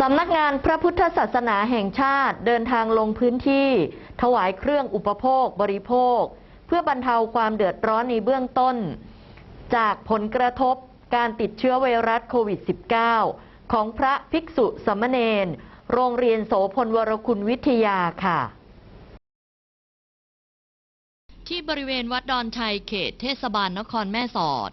สำนักงานพระพุทธศาสนาแห่งชาติเดินทางลงพื้นที่ ถวายเครื่องอุปโภคบริโภค เพื่อบรรเทาความเดือดร้อนในเบื้องต้น จากผลกระทบการติดเชื้อไวรัสโควิด -19 ของพระภิกษุสามเณรโรงเรียนโสพลวรคุณวิทยาค่ะ ที่บริเวณวัดดอนชัยเขตเทศบาลนครแม่สอด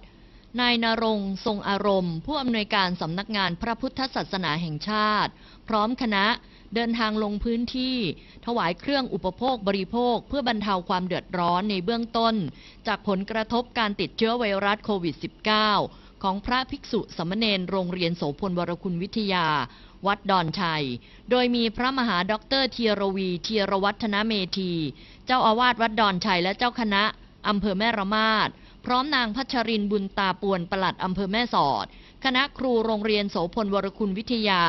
นายนรงทรงอารมณ์ ผู้อำนวยการสำนักงานพระพุทธศาสนาแห่งชาติ พร้อมคณะเดินทางลงพื้นที่ ถวายเครื่องอุปโภคบริโภค เพื่อบรรเทาความเดือดร้อนในเบื้องต้น จากผลกระทบการติดเชื้อไวรัสโควิด -19 ของพระภิกษุสามเณรโรงเรียนโสพลวรคุณวิทยา วัดดอนชัย โดยมีพระมหาด็อกเตอร์เทียรวีเทียรวัฒนเมธี เจ้าอาวาสวัดดอนชัยและเจ้าคณะอำเภอแม่ระมาด พร้อมนางพัชรินบุญตาปวนปลัดอำเภอแม่สอด คณะครูโรงเรียนโสพลวรคุณวิทยา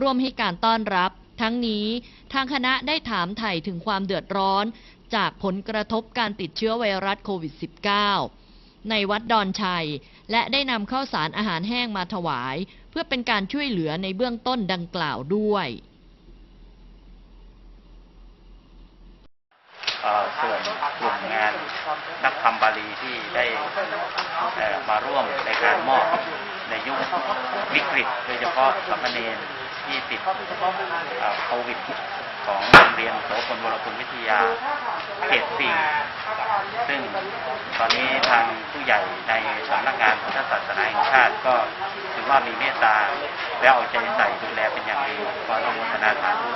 ร่วมให้การต้อนรับ ทั้งนี้ทางคณะได้ถามไถ่ถึงความเดือดร้อน จากผลกระทบการติดเชื้อไวรัสโควิด -19 ในวัดดอนชัย และได้นำข้าวสารอาหารแห้งมาถวาย เพื่อเป็นการช่วยเหลือในเบื้องต้นดังกล่าวด้วย เอ่อ ส่วนกลุ่มงานนักธรรมบาลีที่ได้มาร่วมในการมอบในยุควิกฤต โดยเฉพาะสามเณรที่ติดโควิดของโรงเรียนโสพลวรคุณวิทยาเขตสี่ซึ่งตอนนี้ทางผู้ใหญ่ในสำนักงานพุทธศาสนาแห่งชาติก็ถือว่ามีเมตตาและเอาใจใส่ดูแลเป็นอย่างดีก็อนุโมทนาสาธุ